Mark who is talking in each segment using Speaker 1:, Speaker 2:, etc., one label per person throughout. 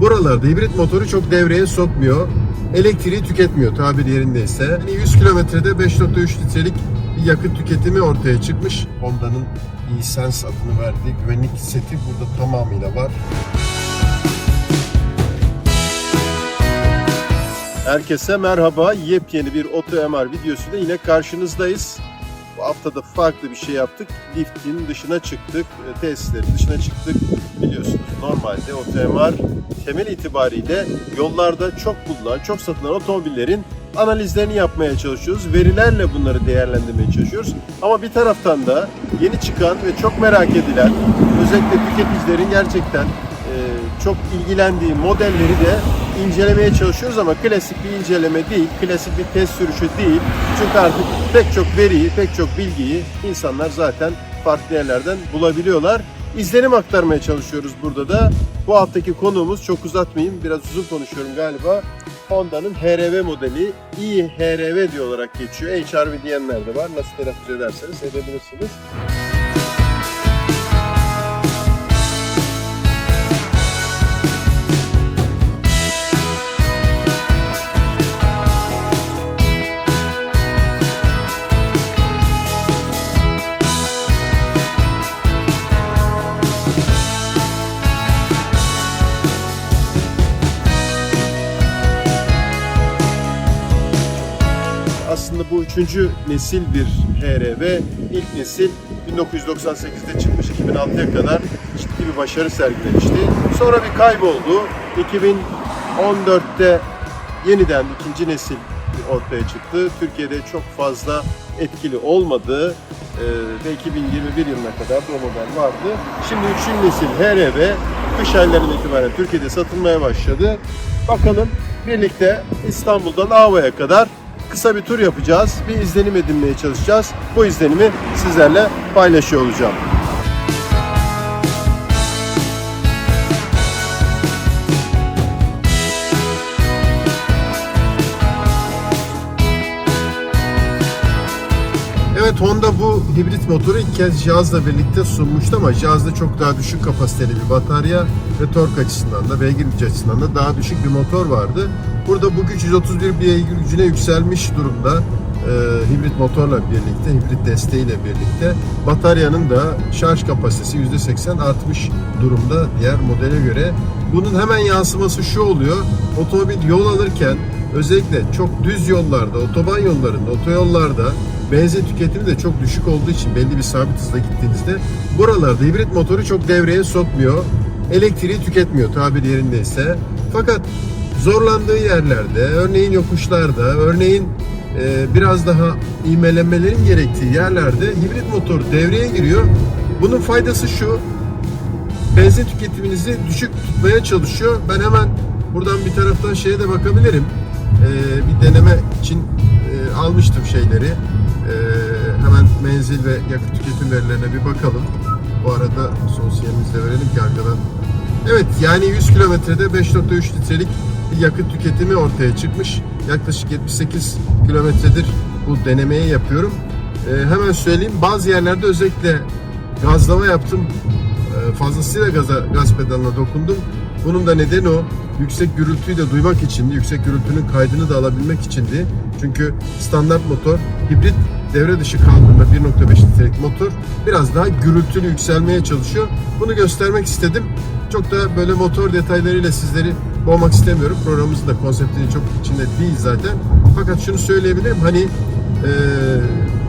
Speaker 1: Buralarda hibrit motoru çok devreye sokmuyor. Elektriği tüketmiyor tabir yerindeyse. Yani 100 kilometrede 5.3 litrelik bir yakıt tüketimi ortaya çıkmış. Honda'nın e-Sense adını verdiği güvenlik seti burada tamamıyla var. Herkese merhaba. Yepyeni bir Oto MR videosuyla yine karşınızdayız. Bu hafta da farklı bir şey yaptık. Liftin dışına çıktık, e, tesislerin dışına çıktık. Biliyorsunuz normalde Oto MR temel itibariyle yollarda çok bulunan, çok satılan otomobillerin analizlerini yapmaya çalışıyoruz. Verilerle bunları değerlendirmeye çalışıyoruz. Ama bir taraftan da yeni çıkan ve çok merak edilen, özellikle tüketicilerin gerçekten e, çok ilgilendiği modelleri de incelemeye çalışıyoruz ama klasik bir inceleme değil, klasik bir test sürüşü değil. Çünkü artık pek çok veriyi, pek çok bilgiyi insanlar zaten farklı yerlerden bulabiliyorlar. İzlenim aktarmaya çalışıyoruz burada da. Bu haftaki konuğumuz çok uzatmayayım, biraz uzun konuşuyorum galiba. Honda'nın HRV modeli, i-HRV diye olarak geçiyor. HRV diyenler de var. Nasıl telaffuz ederseniz edebilirsiniz. Aslında bu üçüncü nesil bir HRV. İlk nesil 1998'de çıkmış 2006'ya kadar ciddi bir başarı sergilemişti. Sonra bir kayboldu. 2014'te yeniden ikinci nesil ortaya çıktı. Türkiye'de çok fazla etkili olmadı Ee, ve 2021 yılına kadar bu model vardı. Şimdi üçüncü nesil HRV kış aylarından itibaren Türkiye'de satılmaya başladı. Bakalım birlikte İstanbul'dan Ava'ya kadar kısa bir tur yapacağız. Bir izlenim edinmeye çalışacağız. Bu izlenimi sizlerle paylaşıyor olacağım. Evet Honda bu hibrit motoru ilk kez cihazla birlikte sunmuştu ama cihazda çok daha düşük kapasiteli bir batarya ve tork açısından da beygir gücü açısından da daha düşük bir motor vardı. Burada bu güç 131 beygir gücüne yükselmiş durumda. Ee, hibrit motorla birlikte, hibrit desteğiyle birlikte bataryanın da şarj kapasitesi %80 artmış durumda diğer modele göre. Bunun hemen yansıması şu oluyor. Otomobil yol alırken özellikle çok düz yollarda, otoban yollarında, otoyollarda benzin tüketimi de çok düşük olduğu için belli bir sabit hızla gittiğinizde buralarda hibrit motoru çok devreye sokmuyor. Elektriği tüketmiyor tabir yerindeyse. Fakat zorlandığı yerlerde, örneğin yokuşlarda, örneğin e, biraz daha ivmelenmelerin gerektiği yerlerde hibrit motor devreye giriyor. Bunun faydası şu, benzin tüketiminizi düşük tutmaya çalışıyor. Ben hemen buradan bir taraftan şeye de bakabilirim. Ee, bir deneme için e, almıştım şeyleri. Ee, hemen menzil ve yakıt tüketim verilerine bir bakalım. Bu arada sosyalimizi verelim ki arkadan. Evet yani 100 kilometrede 5.3 litrelik yakıt tüketimi ortaya çıkmış. Yaklaşık 78 kilometredir bu denemeyi yapıyorum. Ee, hemen söyleyeyim bazı yerlerde özellikle gazlama yaptım. Ee, fazlasıyla gaza, gaz pedalına dokundum. Bunun da nedeni o. Yüksek gürültüyü de duymak içindi. Yüksek gürültünün kaydını da alabilmek içindi. Çünkü standart motor, hibrit devre dışı kaldırma 1.5 litrelik motor biraz daha gürültülü yükselmeye çalışıyor. Bunu göstermek istedim. Çok da böyle motor detaylarıyla sizleri boğmak istemiyorum. Programımızın da konseptinin çok içinde değil zaten. Fakat şunu söyleyebilirim. Hani eee,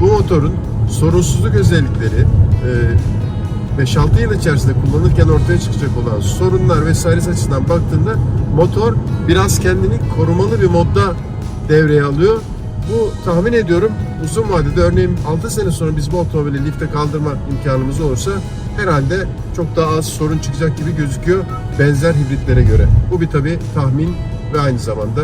Speaker 1: bu motorun sorunsuzluk özellikleri, eee 5-6 yıl içerisinde kullanırken ortaya çıkacak olan sorunlar vesairesi açısından baktığında motor biraz kendini korumalı bir modda devreye alıyor. Bu tahmin ediyorum uzun vadede örneğin 6 sene sonra biz bu otomobili lifte kaldırma imkanımız olursa herhalde çok daha az sorun çıkacak gibi gözüküyor benzer hibritlere göre. Bu bir tabi tahmin ve aynı zamanda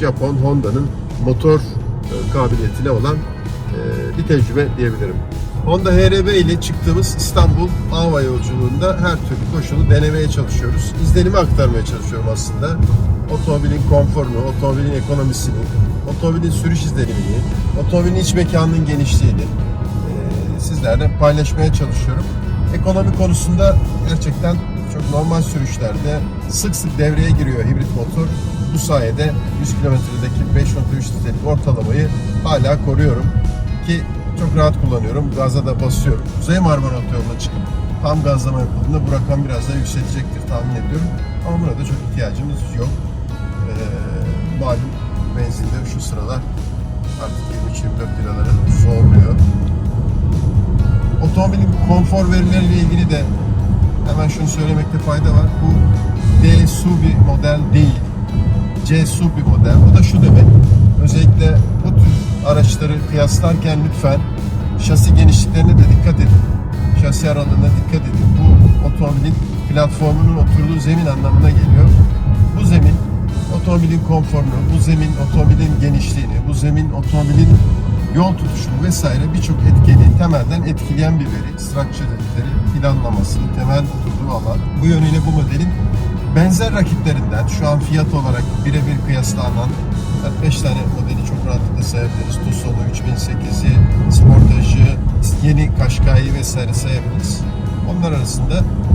Speaker 1: Japon Honda'nın motor e, kabiliyetine olan e, bir tecrübe diyebilirim. Honda HRV ile çıktığımız İstanbul Ava yolculuğunda her türlü koşulu denemeye çalışıyoruz. İzlenimi aktarmaya çalışıyorum aslında. Otomobilin konforunu, otomobilin ekonomisini, otomobilin sürüş izlenimini, otomobilin iç mekanının genişliğini sizlerle paylaşmaya çalışıyorum. Ekonomi konusunda gerçekten çok normal sürüşlerde sık sık devreye giriyor hibrit motor. Bu sayede 100 kilometredeki 5.3 litrelik ortalamayı hala koruyorum. Ki çok rahat kullanıyorum. Gaza da basıyorum. Kuzey Marmara Otoyolu'na çıkıp tam gazlama yapıldığında bu rakam biraz daha yükselecektir tahmin ediyorum. Ama buna da çok ihtiyacımız yok. Ee, malum benzinde şu sıralar artık 23-24 liraları zorluyor. Otomobilin konfor verileriyle ilgili de hemen şunu söylemekte fayda var. Bu D bir model değil. C bir model. Bu da şu demek. Özellikle bu araçları kıyaslarken lütfen şasi genişliklerine de dikkat edin. Şasi aralığına dikkat edin. Bu otomobilin platformunun oturduğu zemin anlamına geliyor. Bu zemin otomobilin konforunu, bu zemin otomobilin genişliğini, bu zemin otomobilin yol tutuşunu vesaire birçok etkeni temelden etkileyen bir veri. Structure dedikleri planlaması, temel oturduğu alan. Bu yönüyle bu modelin benzer rakiplerinden şu an fiyat olarak birebir kıyaslanan 5 tane modeli rahatlıkla sayabiliriz. Tucson'u, 3008'i, Sportage'ı, yeni Kaşkay'ı vesaire sayabiliriz. Onlar arasında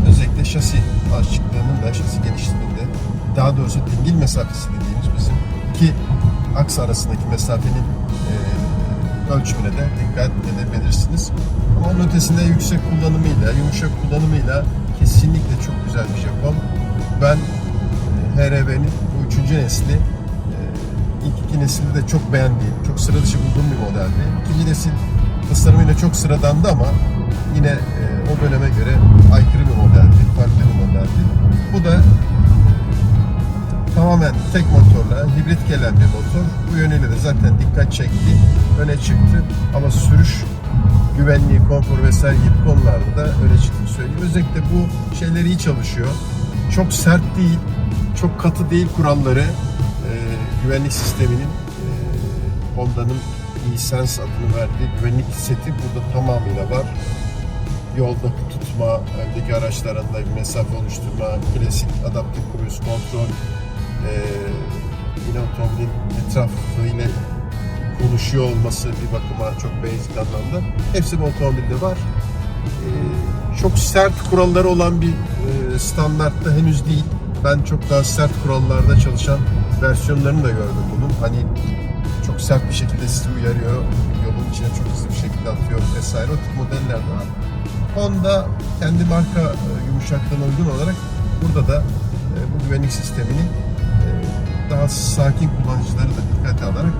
Speaker 1: özellikle şasi açıklığının da şasi genişliğinin de daha doğrusu dingil mesafesi dediğimiz bizim iki aks arasındaki mesafenin e, ölçümüne de dikkat edebilirsiniz. Ama onun ötesinde yüksek kullanımıyla, yumuşak kullanımıyla kesinlikle çok güzel bir Japon. Ben e, HRV'nin bu üçüncü nesli ilk iki nesli de çok beğendiğim, çok sıra dışı bulduğum bir modeldi. İkinci nesil tasarımıyla çok sıradandı ama yine e, o döneme göre aykırı bir modeldi, farklı bir modeldi. Bu da tamamen tek motorla, hibrit gelen bir motor. Bu yönüyle de zaten dikkat çekti, öne çıktı. Ama sürüş güvenliği, konfor vesaire gibi konularda da öne çıktığını söyleyeyim. Özellikle bu şeyler iyi çalışıyor. Çok sert değil, çok katı değil kuralları. Güvenlik sisteminin e, Honda'nın e-Sense adını verdiği güvenlik seti burada tamamıyla var. Yolda tutma, öndeki araçlarında bir mesafe oluşturma, klasik adaptif cruise kontrol, ee, yine otomobilin etrafıyla konuşuyor olması bir bakıma çok basic anlamda. Hepsi bu otomobilde var. Ee, çok sert kuralları olan bir e, standartta henüz değil. Ben çok daha sert kurallarda çalışan versiyonlarını da gördüm bunun. Hani çok sert bir şekilde sizi uyarıyor, yolun içine çok hızlı bir şekilde atıyor vesaire. O tip modeller de var. Honda kendi marka e, yumuşaklığına uygun olarak burada da e, bu güvenlik sistemini e, daha sakin kullanıcıları da dikkate alarak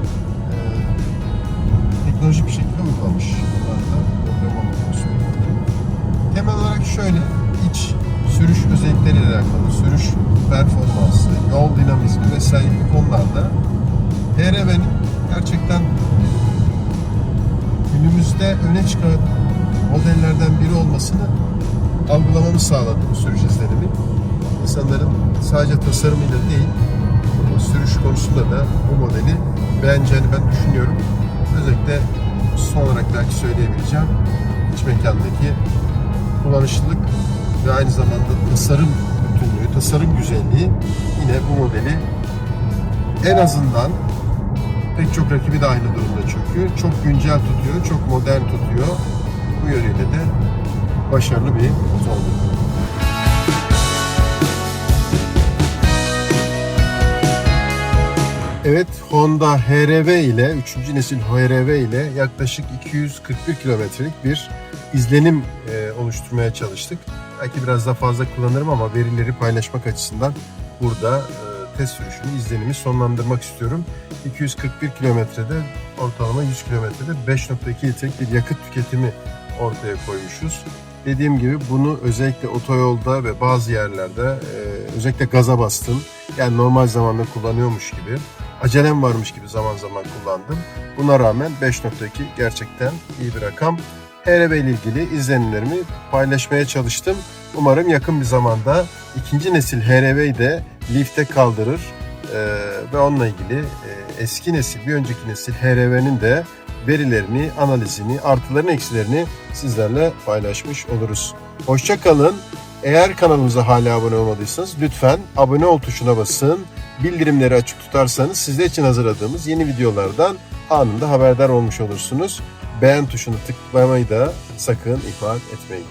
Speaker 1: teknolojik bir şekilde uygulamış. Bunlar da. Temel olarak şöyle, özellikleriyle alakalı, sürüş performansı, yol dinamizmi vesaire gibi konularda HRV'nin gerçekten günümüzde öne çıkan modellerden biri olmasını algılamamı sağladı bu sürüş izlenimi. İnsanların sadece tasarımıyla değil, sürüş konusunda da bu modeli beğeneceğini ben düşünüyorum. Özellikle son olarak belki söyleyebileceğim iç mekandaki kullanışlılık ve aynı zamanda tasarım bütünlüğü, tasarım güzelliği yine bu modeli en azından pek çok rakibi de aynı durumda çünkü. Çok güncel tutuyor, çok modern tutuyor. Bu yönüyle de başarılı bir otomobil. Evet Honda HR-V ile 3. nesil HR-V ile yaklaşık 241 kilometrelik bir izlenim e, oluşturmaya çalıştık. Belki biraz daha fazla kullanırım ama verileri paylaşmak açısından burada e, test sürüşünü, izlenimi sonlandırmak istiyorum. 241 kilometrede ortalama 100 kilometrede 5.2 litrelik bir yakıt tüketimi ortaya koymuşuz. Dediğim gibi bunu özellikle otoyolda ve bazı yerlerde e, özellikle gaza bastım. Yani normal zamanda kullanıyormuş gibi acelem varmış gibi zaman zaman kullandım. Buna rağmen 5.2 gerçekten iyi bir rakam. HRV ile ilgili izlenimlerimi paylaşmaya çalıştım. Umarım yakın bir zamanda ikinci nesil HRV'yi de lifte kaldırır ee, ve onunla ilgili e, eski nesil, bir önceki nesil HRV'nin de verilerini, analizini, artılarını, eksilerini sizlerle paylaşmış oluruz. Hoşça kalın. Eğer kanalımıza hala abone olmadıysanız lütfen abone ol tuşuna basın. Bildirimleri açık tutarsanız sizler için hazırladığımız yeni videolardan anında haberdar olmuş olursunuz. Beğen tuşunu tıklamayı da sakın ihmal etmeyin.